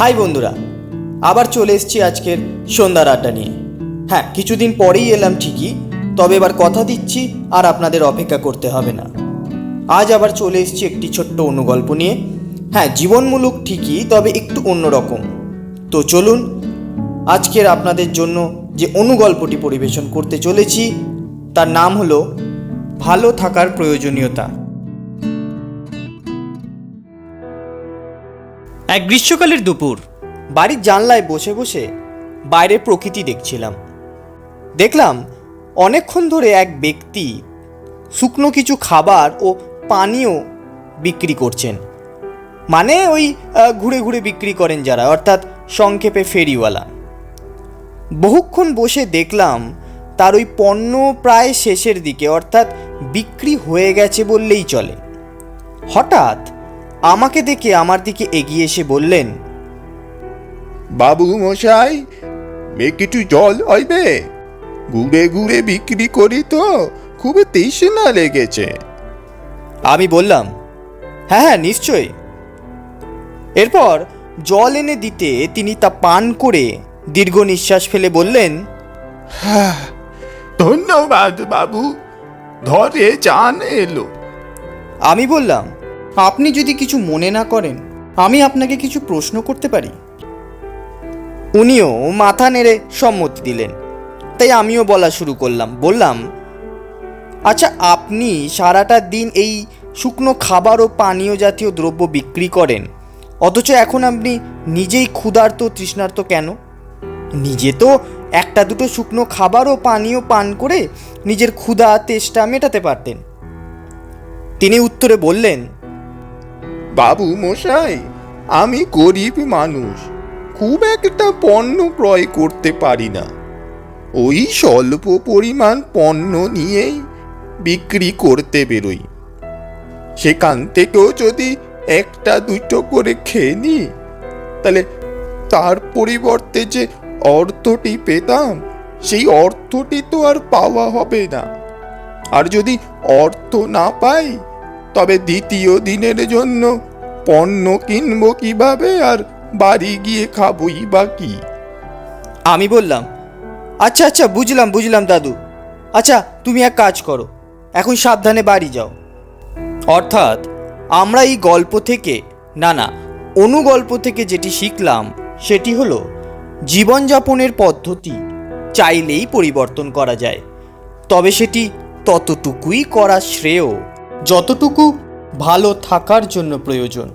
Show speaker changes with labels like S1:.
S1: High বন্ধুরা, আবার চলে এসছি আজকের সন্ধ্যার আড্ডা নিয়ে। হ্যাঁ কিছুদিন পরেই এলাম ঠিকই, তবে এবার কথা দিচ্ছি আর আপনাদের অপেক্ষা করতে হবে না। আজ আবার চলে এসেছি একটি ছোট্ট অনুগল্প নিয়ে। হ্যাঁ জীবনমূলক ঠিকই, তবে একটু অন্যরকম। তো চলুন, আজকের আপনাদের জন্য যে অনুগল্পটি পরিবেশন করতে চলেছি, তার নাম হলো, ভালো থাকার প্রয়োজনীয়তা। এক গ্রীষ্মকালের দুপুর। বাড়ির জানলায় বসে বসে বাইরের প্রকৃতি দেখছিলাম। দেখলাম অনেকক্ষণ ধরে এক ব্যক্তি শুকনো কিছু খাবার ও পানীয় বিক্রি করছেন। মানে ওই ঘুরে ঘুরে বিক্রি করেন যারা, অর্থাৎ সংক্ষেপে ফেরিওয়ালা। বহুক্ষণ বসে দেখলাম তার ওই পণ্য প্রায় শেষের দিকে, অর্থাৎ বিক্রি হয়ে গেছে বললেই চলে। হঠাৎ আমাকে দেখে আমার দিকে এগিয়ে এসে বললেন
S2: বাবু মশাই একটু জল হইবে ঘুরে ঘুরে বিক্রি করি তো খুব তৃষ্ণা লেগেছে।
S1: আমি বললাম হ্যাঁ হ্যাঁ নিশ্চয়ই। এরপর জল এনে দিতে তিনি তা পান করে দীর্ঘ নিঃশ্বাস ফেলে বললেন
S2: ধন্যবাদ বাবু ধরে চান এলো।
S1: আমি বললাম আপনি যদি কিছু মনে না করেন, আমি আপনাকে কিছু প্রশ্ন করতে পারি? উনিও মাথা নেড়ে সম্মতি দিলেন। তাই আমিও বলা শুরু করলাম, বললাম আচ্ছা আপনি সারাটা দিন এই শুকনো খাবার ও পানীয় জাতীয় দ্রব্য বিক্রি করেন, অথচ এখন আপনি নিজেই ক্ষুধার্ত তৃষ্ণার্ত কেন? নিজে তো একটা দুটো শুকনো খাবার ও পানীয় পান করে নিজের ক্ষুধা, তেষ্টা মেটাতে পারতেন। তিনি উত্তরে বললেন
S2: বাবু মশাই, আমি গরিব মানুষ, খুব একটা পণ্য ক্রয় করতে পারি না। ওই স্বল্প পরিমাণ পণ্য নিয়েই বিক্রি করতে বেরোই। সেখান থেকেও যদি একটা, দুটো করে খেয়ে নিই, তাহলে তার পরিবর্তে যে অর্থটি পেতাম, সেই অর্থটি তো আর পাওয়া হবে না। আর যদি অর্থ না পাই তবে দ্বিতীয় দিনের জন্য পণ্য কিনবো কীভাবে আর বাড়ি গিয়ে খাবই বা কি?
S1: আমি বললাম আচ্ছা আচ্ছা বুঝলাম বুঝলাম দাদু। আচ্ছা তুমি এক কাজ করো, এখন সাবধানে বাড়ি যাও। অর্থাৎ আমরা এই গল্প থেকে, না না, অনুগল্প থেকে যেটি শিখলাম, সেটি হলো জীবনযাপনের পদ্ধতি চাইলেই পরিবর্তন করা যায়, তবে সেটি ততটুকুই করা শ্রেয়। যতটুকু ভালো থাকার জন্য প্রয়োজন।